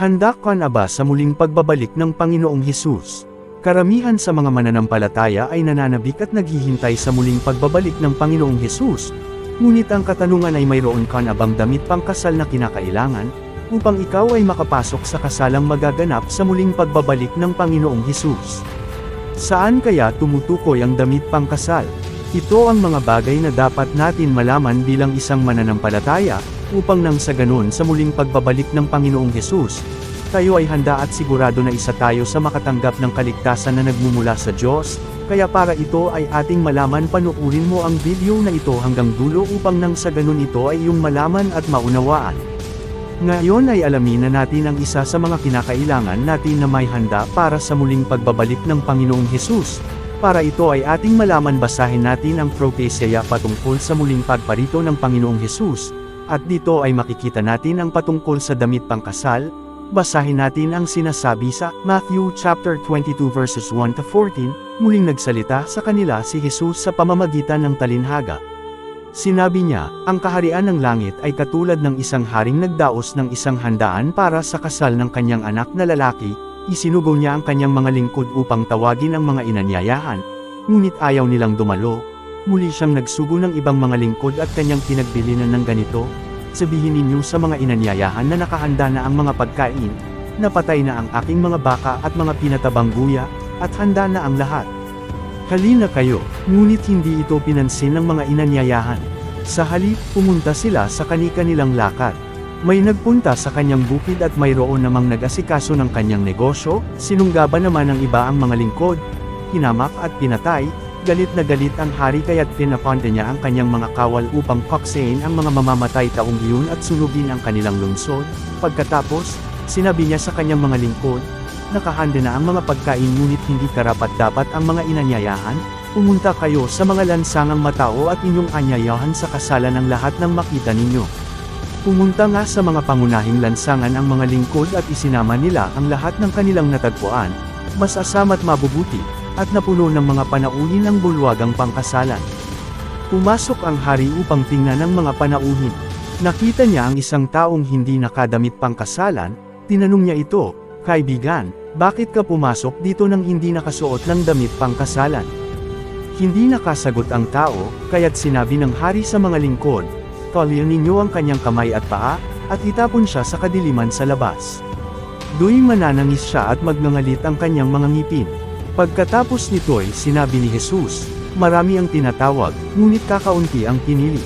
Handa ka na ba sa muling pagbabalik ng Panginoong Hesus? Karamihan sa mga mananampalataya ay nananabik at naghihintay sa muling pagbabalik ng Panginoong Hesus. Ngunit ang katanungan ay mayroon ka na bang damit pangkasal na kinakailangan, upang ikaw ay makapasok sa kasalang magaganap sa muling pagbabalik ng Panginoong Hesus. Saan kaya tumutukoy ang damit pangkasal? Ito ang mga bagay na dapat natin malaman bilang isang mananampalataya, upang nang sa ganun sa muling pagbabalik ng Panginoong Hesus, tayo ay handa at sigurado na isa tayo sa makatanggap ng kaligtasan na nagmumula sa Diyos, kaya para ito ay ating malaman panuurin mo ang video na ito hanggang dulo upang nang sa ganun ito ay iyong malaman at maunawaan. Ngayon ay alamin na natin ang isa sa mga kinakailangan natin na may handa para sa muling pagbabalik ng Panginoong Hesus. Para ito ay ating malaman basahin natin ang propesya patungkol sa muling pagparito ng Panginoong Hesus, at dito ay makikita natin ang patungkol sa damit pangkasal, basahin natin ang sinasabi sa Matthew chapter 22 verses 1 to 14, muling nagsalita sa kanila si Jesus sa pamamagitan ng talinhaga. Sinabi niya, ang kaharian ng langit ay katulad ng isang haring nagdaos ng isang handaan para sa kasal ng kanyang anak na lalaki, isinugo niya ang kanyang mga lingkod upang tawagin ang mga inanyayahan, ngunit ayaw nilang dumalo. Muli siyang nagsugo ng ibang mga lingkod at kanyang pinagbilinan ng ganito, sabihin ninyo sa mga inanyayahan na nakahanda na ang mga pagkain, napatay na ang aking mga baka at mga pinatabang guya, at handa na ang lahat. Halina kayo, ngunit hindi ito pinansin ng mga inanyayahan. Sa halip, pumunta sila sa kani-kanilang lakad. May nagpunta sa kanyang bukid at mayroon namang nag-asikaso ng kanyang negosyo, sinunggaban naman ng iba ang mga lingkod, hinamak at pinatay, galit na galit ang hari kaya't pinaponde niya ang kanyang mga kawal upang paksain ang mga mamamatay taong iyon at sunugin ang kanilang lungsod. Pagkatapos, sinabi niya sa kanyang mga lingkod, nakahanda na ang mga pagkain ngunit hindi karapat dapat ang mga inanyayahan, pumunta kayo sa mga lansangang matao at inyong anyayahan sa kasalan ng lahat ng makita ninyo. Pumunta nga sa mga pangunahing lansangan ang mga lingkod at isinama nila ang lahat ng kanilang natagpuan, mas asama't mabubuti, at napuno ng mga panauhin ang bulwagang pangkasalan. Pumasok ang hari upang tingnan ang mga panauhin. Nakita niya ang isang taong hindi nakadamit pangkasalan, tinanong niya ito, Kaibigan, bakit ka pumasok dito nang hindi nakasuot ng damit pangkasalan? Hindi nakasagot ang tao, kaya't sinabi ng hari sa mga lingkod, Tolyan ninyo ang kanyang kamay at paa, at itapon siya sa kadiliman sa labas. Duy mananangis siya at magngangalit ang kanyang mga ngipin. Pagkatapos nito'y sinabi ni Jesus, marami ang tinatawag, ngunit kakaunti ang pinili.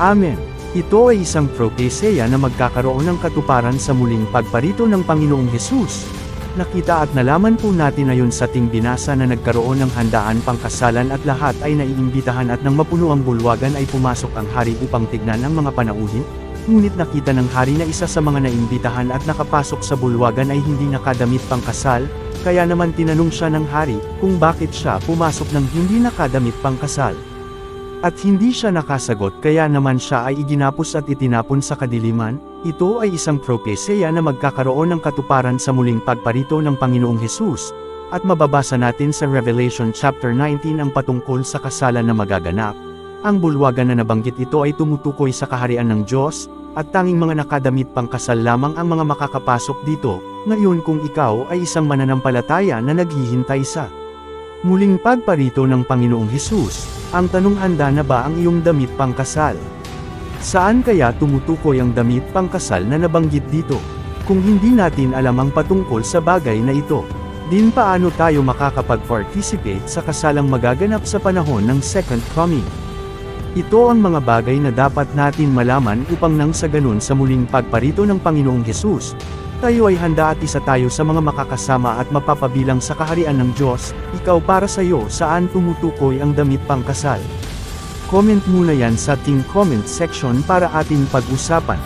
Amen. Ito ay isang propesya na magkakaroon ng katuparan sa muling pagparito ng Panginoong Hesus. Nakita at nalaman po natin ayon sa ting binasa na nagkaroon ng handaan pangkasalan at lahat ay naiimbitahan at nang mapuno ang bulwagan ay pumasok ang hari upang tignan ang mga panauhin, ngunit nakita ng hari na isa sa mga naimbitahan at nakapasok sa bulwagan ay hindi nakadamit pangkasal, kaya naman tinanong siya ng hari kung bakit siya pumasok ng hindi nakadamit pangkasal. At hindi siya nakasagot kaya naman siya ay iginapos at itinapon sa kadiliman, ito ay isang propesya na magkakaroon ng katuparan sa muling pagparito ng Panginoong Hesus, at mababasa natin sa Revelation chapter 19 ang patungkol sa kasalan na magaganap. Ang bulwagan na nabanggit ito ay tumutukoy sa kaharian ng Diyos, at tanging mga nakadamit pang kasal lamang ang mga makakapasok dito, ngayon kung ikaw ay isang mananampalataya na naghihintay sa muling pagparito ng Panginoong Hesus, ang tanong handa na ba ang iyong damit pangkasal? Saan kaya tumutukoy ang damit pangkasal na nabanggit dito? Kung hindi natin alam ang patungkol sa bagay na ito, din paano tayo makakapag-participate sa kasalang magaganap sa panahon ng Second Coming? Ito ang mga bagay na dapat natin malaman upang nang sa ganun sa muling pagparito ng Panginoong Hesus, tayo ay handa at isa tayo sa mga makakasama at mapapabilang sa kaharian ng Diyos, ikaw para sa iyo saan tumutukoy ang damit pangkasal. Comment muna yan sa ating comment section para ating pag-usapan.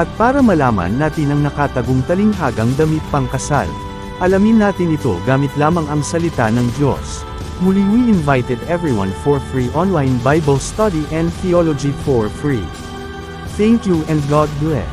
At para malaman natin ang nakatagong talinghagang damit pangkasal. Alamin natin ito gamit lamang ang salita ng Diyos. Muli we invited everyone for free online Bible study and theology for free. Thank you and God bless.